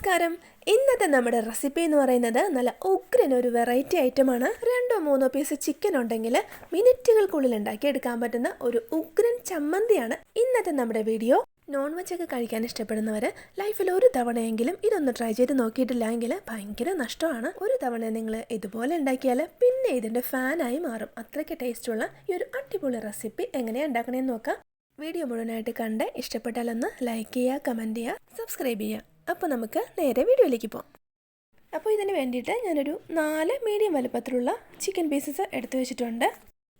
നമസ്കാരം. ഇന്നത്തെ നമ്മുടെ റെസിപ്പി എന്ന് പറയുന്നത് നല്ല ഉഗ്രൻ ഒരു വെറൈറ്റി ഐറ്റമാണ്. രണ്ടോ മൂന്നോ പീസ് ചിക്കൻ ഉണ്ടെങ്കിൽ മിനിറ്റുകൾക്കുള്ളിൽ ഉണ്ടാക്കി എടുക്കാൻ പറ്റുന്ന ഒരു ഉഗ്രൻ ചമ്മന്തിയാണ് ഇന്നത്തെ നമ്മുടെ വീഡിയോ നോൺ വെജ് ഒക്കെ കഴിക്കാൻ ഇഷ്ടപ്പെടുന്നവർ ലൈഫിൽ ഒരു തവണയെങ്കിലും ഇതൊന്ന് ട്രൈ ചെയ്ത് നോക്കിയിട്ടില്ല എങ്കിൽ ഭയങ്കര നഷ്ടമാണ്. ഒരു തവണ നിങ്ങൾ ഇതുപോലെ ഉണ്ടാക്കിയാൽ പിന്നെ ഇതിന്റെ ഫാനായി മാറും. അത്രയ്ക്ക് ടേസ്റ്റുള്ള ഈ ഒരു അടിപൊളി റെസിപ്പി എങ്ങനെയാണ് ഉണ്ടാക്കണേന്ന് നോക്കാം. വീഡിയോ മുഴുവനായിട്ട് കണ്ട് ഇഷ്ടപ്പെട്ടാലൊന്ന് ലൈക്ക് ചെയ്യുക കമന്റ് ചെയ്യുക സബ്സ്ക്രൈബ് ചെയ്യുക. അപ്പോൾ നമുക്ക് നേരെ വീഡിയോയിലേക്ക് പോകാം അപ്പോൾ ഇതിന് വേണ്ടിയിട്ട് ഞാനൊരു നാല് മീഡിയം വലുപ്പത്തിലുള്ള ചിക്കൻ പീസസ് എടുത്തു വെച്ചിട്ടുണ്ട്.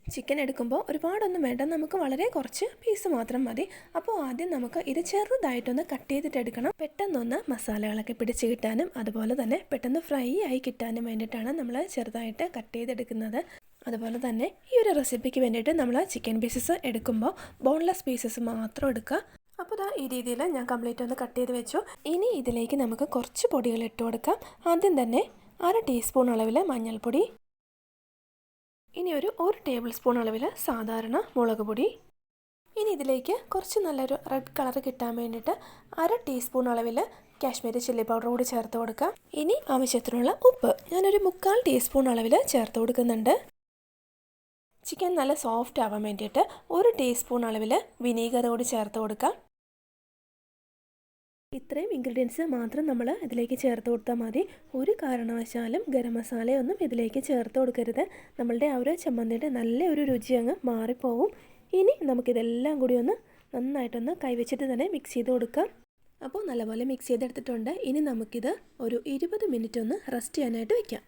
ചിക്കൻ എടുക്കുമ്പോൾ ഒരുപാടൊന്നും വേണ്ട നമുക്ക് വളരെ കുറച്ച് പീസ് മാത്രം മതി. അപ്പോൾ ആദ്യം നമുക്ക് ഇത് ചെറുതായിട്ടൊന്ന് കട്ട് ചെയ്തിട്ട് എടുക്കണം. പെട്ടെന്നൊന്ന് മസാലകളൊക്കെ പിടിച്ച് കിട്ടാനും അതുപോലെ തന്നെ പെട്ടെന്ന് ഫ്രൈ ആയി കിട്ടാനും വേണ്ടിയിട്ടാണ് നമ്മൾ ചെറുതായിട്ട് കട്ട് ചെയ്തെടുക്കുന്നത്. അതുപോലെ തന്നെ ഈ ഒരു റെസിപ്പിക്ക് വേണ്ടിയിട്ട് നമ്മൾ ചിക്കൻ പീസസ് എടുക്കുമ്പോൾ ബോൺലെസ് പീസസ് മാത്രം എടുക്കുക. ഈ രീതിയിൽ ഞാൻ കംപ്ലീറ്റ് ഒന്ന് കട്ട് ചെയ്ത് വെച്ചു. ഇനി ഇതിലേക്ക് നമുക്ക് കുറച്ച് പൊടികൾ ഇട്ട് കൊടുക്കാം. ആദ്യം തന്നെ അര ടീസ്പൂൺ അളവിൽ മഞ്ഞൾപ്പൊടി. ഇനി ഒരു ഒരു ടേബിൾ സ്പൂൺ അളവിൽ സാധാരണ മുളക് പൊടി. ഇനി ഇതിലേക്ക് കുറച്ച് നല്ലൊരു റെഡ് കളർ കിട്ടാൻ വേണ്ടിയിട്ട് അര ടീസ്പൂൺ അളവിൽ കാശ്മീരി ചില്ലി പൗഡർ കൂടി ചേർത്ത് കൊടുക്കാം. ഇനി ആവശ്യത്തിനുള്ള ഉപ്പ്. ഞാനൊരു മുക്കാൽ ടീസ്പൂൺ അളവിൽ ചേർത്ത് കൊടുക്കുന്നുണ്ട്. ചിക്കൻ നല്ല സോഫ്റ്റ് ആവാൻ വേണ്ടിയിട്ട് ഒരു ടീസ്പൂൺ അളവിൽ വിനീഗർ കൂടി ചേർത്ത് കൊടുക്കാം. ഇത്രയും ഇൻഗ്രീഡിയൻസ് മാത്രം നമ്മൾ ഇതിലേക്ക് ചേർത്ത് കൊടുത്താൽ മതി. ഒരു കാരണവശാലും ഗരം മസാലയൊന്നും ഇതിലേക്ക് ചേർത്ത് കൊടുക്കരുത്. നമ്മളുടെ ആ ഒരു ചമ്മന്തിയുടെ നല്ല ഒരു രുചി അങ്ങ് മാറിപ്പോവും. ഇനി നമുക്കിതെല്ലാം കൂടി ഒന്ന് നന്നായിട്ടൊന്ന് കൈവച്ചിട്ട് തന്നെ മിക്സ് ചെയ്ത് കൊടുക്കാം. അപ്പോൾ നല്ലപോലെ മിക്സ് ചെയ്തെടുത്തിട്ടുണ്ട്. ഇനി നമുക്കിത് ഒരു ഇരുപത് മിനിറ്റ് ഒന്ന് റെസ്റ്റ് ചെയ്യാനായിട്ട് വെക്കാം.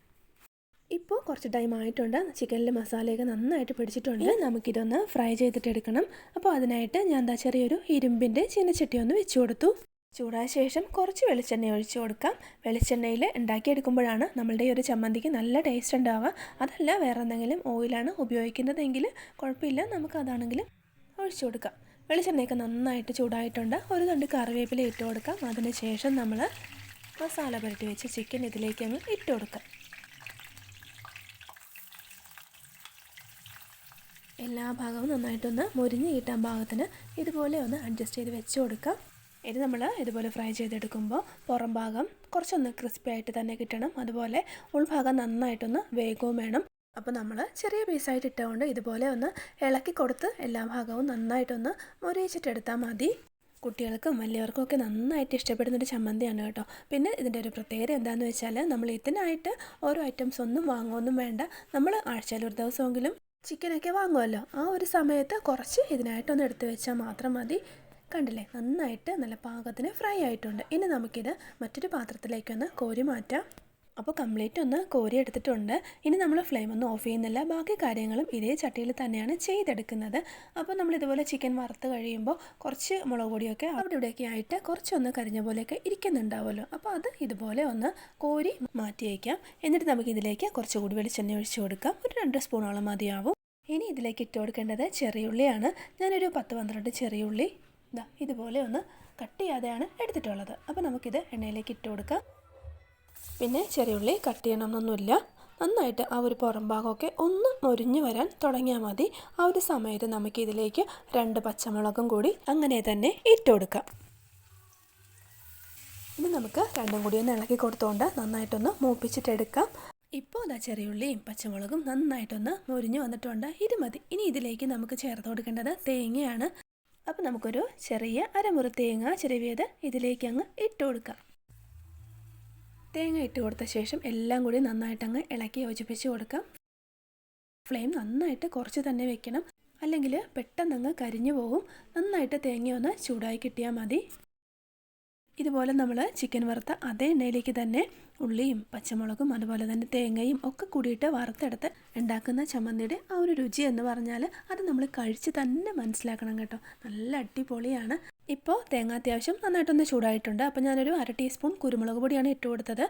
ഇപ്പോൾ കുറച്ച് ടൈം ആയിട്ടുണ്ട്. ചിക്കനിൽ മസാലയൊക്കെ നന്നായിട്ട് പിടിച്ചിട്ടുണ്ട്. നമുക്കിതൊന്ന് ഫ്രൈ ചെയ്തിട്ട് എടുക്കണം അപ്പോൾ അതിനായിട്ട് ഞാൻ എന്താ ചെറിയൊരു ഇരുമ്പിന്റെ ചീനച്ചട്ടി ഒന്ന് വെച്ച് കൊടുത്തു. ചൂടായ ശേഷം കുറച്ച് വെളിച്ചെണ്ണ ഒഴിച്ചു കൊടുക്കാം. വെളിച്ചെണ്ണയിൽ ഉണ്ടാക്കിയെടുക്കുമ്പോഴാണ് നമ്മളുടെ ഈ ഒരു ചമ്മന്തിക്ക് നല്ല ടേസ്റ്റ് ഉണ്ടാവുക. അതല്ല വേറെ എന്തെങ്കിലും ഓയിലാണ് ഉപയോഗിക്കുന്നതെങ്കിൽ കുഴപ്പമില്ല. നമുക്ക് അതാണെങ്കിലും ഒഴിച്ചു കൊടുക്കാം. വെളിച്ചെണ്ണയൊക്കെ നന്നായിട്ട് ചൂടായിട്ടുണ്ട്. ഒരു തണ്ട് കറിവേപ്പില ഇട്ട് കൊടുക്കാം. അതിന് ശേഷം നമ്മൾ മസാല പുരട്ടി വെച്ച് ചിക്കൻ ഇതിലേക്ക് അങ്ങ് ഇട്ട് കൊടുക്കാം. എല്ലാ ഭാഗവും നന്നായിട്ടൊന്ന് മുരിഞ്ഞ് കിട്ടാൻ പാകത്തിന് ഇതുപോലെ ഒന്ന് അഡ്ജസ്റ്റ് ചെയ്ത് വെച്ച് കൊടുക്കാം. ഇത് നമ്മൾ ഇതുപോലെ ഫ്രൈ ചെയ്തെടുക്കുമ്പോൾ പുറം ഭാഗം കുറച്ചൊന്ന് ക്രിസ്പി ആയിട്ട് തന്നെ കിട്ടണം. അതുപോലെ ഉൾഭാഗം നന്നായിട്ടൊന്ന് വേഗവും വേണം. അപ്പോൾ നമ്മൾ ചെറിയ പീസായിട്ട് ഇട്ടുകൊണ്ട് ഇതുപോലെ ഒന്ന് ഇളക്കി കൊടുത്ത് എല്ലാ ഭാഗവും നന്നായിട്ടൊന്ന് മുരയിച്ചിട്ടെടുത്താൽ മതി. കുട്ടികൾക്കും വലിയവർക്കും ഒക്കെ നന്നായിട്ട് ഇഷ്ടപ്പെടുന്നൊരു ചമ്മന്തിയാണ് കേട്ടോ. പിന്നെ ഇതിന്റെ ഒരു പ്രത്യേകത എന്താണെന്ന് വെച്ചാൽ നമ്മൾ ഇതിനായിട്ട് ഓരോ ഐറ്റംസ് ഒന്നും വാങ്ങുമൊന്നും വേണ്ട. നമ്മൾ ആഴ്ചയിൽ ഒരു ദിവസമെങ്കിലും ചിക്കനൊക്കെ വാങ്ങുമല്ലോ ആ ഒരു സമയത്ത് കുറച്ച് ഇതിനായിട്ടൊന്ന് എടുത്തു വെച്ചാൽ മാത്രം മതി. കണ്ടില്ലേ? നന്നായിട്ട് നല്ല പാകത്തിന് ഫ്രൈ ആയിട്ടുണ്ട്. ഇനി നമുക്കിത് മറ്റൊരു പാത്രത്തിലേക്കൊന്ന് കോരി മാറ്റാം. അപ്പോൾ കംപ്ലീറ്റ് ഒന്ന് കോരി എടുത്തിട്ടുണ്ട്. ഇനി നമ്മൾ ഫ്ലെയിം ഒന്നും ഓഫ് ചെയ്യുന്നില്ല. ബാക്കി കാര്യങ്ങളും ഇതേ ചട്ടിയിൽ തന്നെയാണ് ചെയ്തെടുക്കുന്നത്. അപ്പോൾ നമ്മൾ ഇതുപോലെ ചിക്കൻ വറുത്ത് കഴിയുമ്പോൾ കുറച്ച് മുളക് പൊടിയൊക്കെ അവിടെ ഇവിടെയൊക്കെ ആയിട്ട് കുറച്ചൊന്ന് കരിഞ്ഞ പോലെയൊക്കെ ഇരിക്കുന്നുണ്ടാവുമല്ലോ. അപ്പോൾ അത് ഇതുപോലെ ഒന്ന് കോരി മാറ്റി വയ്ക്കാം എന്നിട്ട് നമുക്ക് ഇതിലേക്ക് കുറച്ചുകൂടി വെളിച്ചെണ്ണ ഒഴിച്ചു കൊടുക്കാം. ഒരു രണ്ട് സ്പൂണോളം മതിയാവും. ഇനി ഇതിലേക്ക് ഇട്ട് കൊടുക്കേണ്ടത് ചെറിയുള്ളിയാണ്. ഞാനൊരു പത്ത് പന്ത്രണ്ട് ചെറിയുള്ളി ഇതാ ഇതുപോലെ ഒന്ന് കട്ട് ചെയ്യാതെയാണ് എടുത്തിട്ടുള്ളത്. അപ്പോൾ നമുക്കിത് എണ്ണയിലേക്ക് ഇട്ട് കൊടുക്കാം. പിന്നെ ചെറിയുള്ളി കട്ട് ചെയ്യണമെന്നൊന്നുമില്ല. നന്നായിട്ട് ആ ഒരു പുറം ഭാഗമൊക്കെ ഒന്ന് മുരിഞ്ഞു വരാൻ തുടങ്ങിയാൽ മതി. ആ ഒരു സമയത്ത് നമുക്കിതിലേക്ക് രണ്ട് പച്ചമുളകും കൂടി അങ്ങനെ തന്നെ ഇട്ട് കൊടുക്കാം. ഇനി നമുക്ക് രണ്ടും കൂടി ഒന്ന് ഇളക്കി കൊടുത്തുകൊണ്ട് നന്നായിട്ടൊന്ന് മൂപ്പിച്ചിട്ടെടുക്കാം. ഇപ്പോൾ അതാ ചെറിയുള്ളിയും പച്ചമുളകും നന്നായിട്ടൊന്ന് മുരിഞ്ഞു വന്നിട്ടുണ്ട്. ഇത് മതി. ഇനി ഇതിലേക്ക് നമുക്ക് ചേർത്ത് കൊടുക്കേണ്ടത് തേങ്ങയാണ്. അപ്പോൾ നമുക്കൊരു ചെറിയ അരമുറി തേങ്ങ ചെറിയത് ഇതിലേക്ക് അങ്ങ് ഇട്ട് കൊടുക്കാം. തേങ്ങ ഇട്ട് കൊടുത്ത ശേഷം എല്ലാം കൂടി നന്നായിട്ട് അങ്ങ് ഇളക്കി യോജിപ്പിച്ച് കൊടുക്കാം. ഫ്ലെയിം നന്നായിട്ട് കുറച്ച് തന്നെ വെക്കണം. അല്ലെങ്കിൽ പെട്ടെന്ന് അങ്ങ് കരിഞ്ഞു പോകും നന്നായിട്ട് തേങ്ങ ഒന്ന് ചൂടായി കിട്ടിയാൽ മതി. ഇതുപോലെ നമ്മൾ ചിക്കൻ വറുത്ത അതേ എണ്ണയിലേക്ക് തന്നെ ഉള്ളിയും പച്ചമുളകും അതുപോലെ തന്നെ തേങ്ങയും ഒക്കെ കൂടിയിട്ട് വറുത്തെടുത്ത് ഉണ്ടാക്കുന്ന ചമ്മന്തിയുടെ ആ ഒരു രുചി എന്ന് പറഞ്ഞാൽ അത് നമ്മൾ കഴിച്ച് തന്നെ മനസ്സിലാക്കണം കേട്ടോ. നല്ല അടിപൊളിയാണ്. ഇപ്പോൾ തേങ്ങ അത്യാവശ്യം നന്നായിട്ടൊന്ന് ചൂടായിട്ടുണ്ട്. അപ്പോൾ ഞാനൊരു അര ടീസ്പൂൺ കുരുമുളക് പൊടിയാണ് ഇട്ട് കൊടുത്തത്.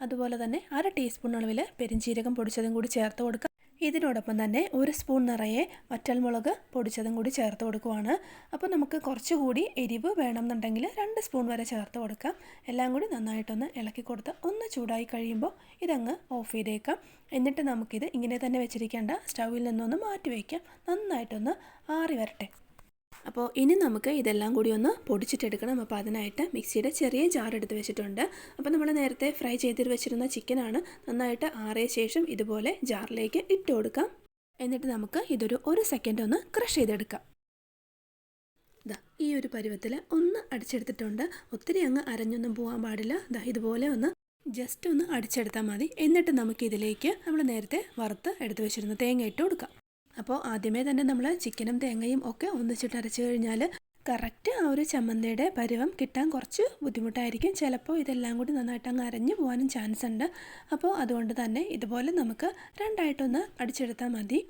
അതുപോലെ തന്നെ അര ടീസ്പൂൺ അളവിൽ പെരിഞ്ചീരകം പൊടിച്ചതും കൂടി ചേർത്ത് കൊടുക്കുക ഇതിനോടൊപ്പം തന്നെ ഒരു സ്പൂൺ നിറയെ വറ്റൽമുളക് പൊടിച്ചതും കൂടി ചേർത്ത് കൊടുക്കുവാണ്. അപ്പോൾ നമുക്ക് കുറച്ചുകൂടി എരിവ് വേണമെന്നുണ്ടെങ്കിൽ രണ്ട് സ്പൂൺ വരെ ചേർത്ത് കൊടുക്കാം. എല്ലാം കൂടി നന്നായിട്ടൊന്ന് ഇളക്കി കൊടുത്ത് ഒന്ന് ചൂടായി കഴിയുമ്പോൾ ഇതങ്ങ് ഓഫ് ചെയ്തേക്കാം. എന്നിട്ട് നമുക്കിത് ഇങ്ങനെ തന്നെ വെച്ചിരിക്കേണ്ട സ്റ്റൗവിൽ നിന്നൊന്ന് മാറ്റി വയ്ക്കാം. നന്നായിട്ടൊന്ന് ആറി വരട്ടെ. അപ്പോൾ ഇനി നമുക്ക് ഇതെല്ലാം കൂടി ഒന്ന് പൊടിച്ചിട്ടെടുക്കണം. അപ്പോൾ അതിനായിട്ട് മിക്സിയുടെ ചെറിയ ജാർ എടുത്ത് വെച്ചിട്ടുണ്ട്. അപ്പോൾ നമ്മൾ നേരത്തെ ഫ്രൈ ചെയ്തിട്ട് വെച്ചിരുന്ന ചിക്കനാണ് നന്നായിട്ട് ആറിയ ശേഷം ഇതുപോലെ ജാറിലേക്ക് ഇട്ട് കൊടുക്കാം. എന്നിട്ട് നമുക്ക് ഇതൊരു ഒരു സെക്കൻഡ് ഒന്ന് ക്രഷ് ചെയ്തെടുക്കാം. ദാ ഈ ഒരു പരുവത്തിൽ ഒന്ന് അടിച്ചെടുത്തിട്ടുണ്ട്. ഒത്തിരി അങ്ങ് അരഞ്ഞൊന്നും പോകാൻ പാടില്ല. ദാ ഇതുപോലെ ഒന്ന് ജസ്റ്റ് ഒന്ന് അടിച്ചെടുത്താൽ മതി. എന്നിട്ട് നമുക്ക് ഇതിലേക്ക് നമ്മൾ നേരത്തെ വറുത്ത് എടുത്ത് വെച്ചിരുന്ന തേങ്ങ ഇട്ട് കൊടുക്കാം. അപ്പോൾ ആദ്യമേ തന്നെ നമ്മൾ ചിക്കനും തേങ്ങയും ഒക്കെ ഒന്നിച്ചിട്ട് അരച്ച് കഴിഞ്ഞാൽ കറക്റ്റ് ആ ഒരു ചമ്മന്തിയുടെ പരുവം കിട്ടാൻ കുറച്ച് ബുദ്ധിമുട്ടായിരിക്കും. ചിലപ്പോൾ ഇതെല്ലാം കൂടി നന്നായിട്ട് അങ്ങ് അരഞ്ഞു പോകാനും ചാൻസ് ഉണ്ട്. അപ്പോൾ അതുകൊണ്ട് തന്നെ ഇതുപോലെ നമുക്ക് രണ്ടായിട്ടൊന്ന് അടിച്ചെടുത്താൽ മതി.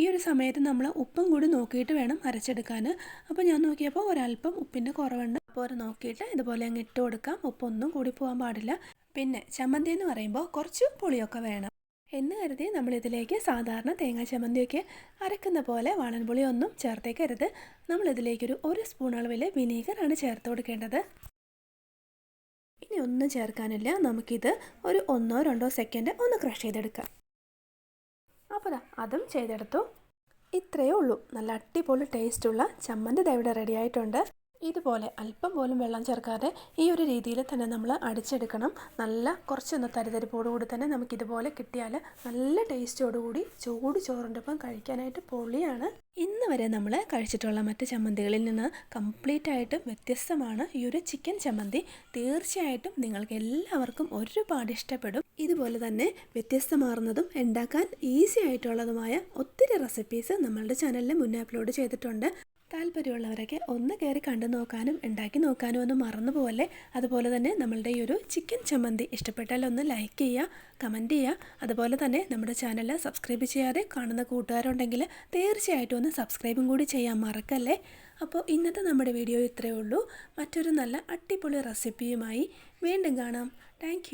ഈ ഒരു സമയത്ത് നമ്മൾ ഉപ്പും കൂടി നോക്കിയിട്ട് വേണം അരച്ചെടുക്കാൻ. അപ്പോൾ ഞാൻ നോക്കിയപ്പോൾ ഒരല്പം ഉപ്പിന്റെ കുറവുണ്ട്. അപ്പോൾ അത് നോക്കിയിട്ട് ഇതുപോലെ അങ്ങ് ഇട്ട് കൊടുക്കാം. ഉപ്പൊന്നും കൂടി പോകാൻ പാടില്ല. പിന്നെ ചമ്മന്തി എന്ന് പറയുമ്പോൾ കുറച്ച് പുളിയൊക്കെ വേണം. എന്ന് കരുതി നമ്മളിതിലേക്ക് സാധാരണ തേങ്ങാ ചമ്മന്തിയൊക്കെ അരക്കുന്ന പോലെ വാണൻപുളി ഒന്നും ചേർത്തേക്കരുത്. നമ്മളിതിലേക്കൊരു ഒരു സ്പൂൺ അളവിൽ വിനീഗറാണ് ചേർത്ത് കൊടുക്കേണ്ടത്. ഇനി ഒന്നും ചേർക്കാനില്ല. നമുക്കിത് ഒരു ഒന്നോ രണ്ടോ സെക്കൻഡ് ഒന്ന് ക്രഷ് ചെയ്തെടുക്കാം. അപ്പോൾ അതും ചെയ്തെടുത്തു. ഇത്രയേ ഉള്ളൂ. നല്ല അടിപൊളി ടേസ്റ്റുള്ള ചമ്മന്തി ദാ ഇവിടെ റെഡി ആയിട്ടുണ്ട്. ഇതുപോലെ അല്പം പോലും വെള്ളം ചേർക്കാതെ ഈ ഒരു രീതിയിൽ തന്നെ നമ്മൾ അടിച്ചെടുക്കണം. നല്ല കുറച്ചൊന്ന് തരിതരിപ്പോടുകൂടി തന്നെ നമുക്കിതുപോലെ കിട്ടിയാൽ നല്ല ടേസ്റ്റോടുകൂടി ചൂട് ചോറിന്റെ ഒപ്പം കഴിക്കാനായിട്ട് പൊളിയാണ്. ഇന്ന് വരെ നമ്മൾ കഴിച്ചിട്ടുള്ള മറ്റ് ചമ്മന്തികളിൽ നിന്ന് കംപ്ലീറ്റ് ആയിട്ട് വ്യത്യസ്തമാണ് ഈ ഒരു ചിക്കൻ ചമ്മന്തി. തീർച്ചയായിട്ടും നിങ്ങൾക്ക് എല്ലാവർക്കും ഒരുപാട് ഇഷ്ടപ്പെടും. ഇതുപോലെ തന്നെ വ്യത്യസ്തമാർന്നതും ഉണ്ടാക്കാൻ ഈസി ആയിട്ടുള്ളതുമായ ഒത്തിരി റെസിപ്പീസ് നമ്മളുടെ ചാനലിൽ മുന്നേ അപ്ലോഡ് ചെയ്തിട്ടുണ്ട്. താല്പര്യമുള്ളവരൊക്കെ ഒന്ന് കയറി കണ്ടു നോക്കാനും ഉണ്ടാക്കി നോക്കാനും ഒന്നും മറന്നു പോലെ അതുപോലെ തന്നെ നമ്മളുടെ ഈ ഒരു ചിക്കൻ ചമ്മന്തി ഇഷ്ടപ്പെട്ടാൽ ഒന്ന് ലൈക്ക് ചെയ്യുക കമന്റ് ചെയ്യുക. അതുപോലെ തന്നെ നമ്മുടെ ചാനൽ സബ്സ്ക്രൈബ് ചെയ്യാതെ കാണുന്ന കൂട്ടുകാരുണ്ടെങ്കിൽ തീർച്ചയായിട്ടും ഒന്ന് സബ്സ്ക്രൈബും കൂടി ചെയ്യാൻ മറക്കല്ലേ? അപ്പോൾ ഇന്നത്തെ നമ്മുടെ വീഡിയോ ഇത്രയേ ഉള്ളൂ. മറ്റൊരു നല്ല അടിപൊളി റെസിപ്പിയുമായി വീണ്ടും കാണാം. താങ്ക്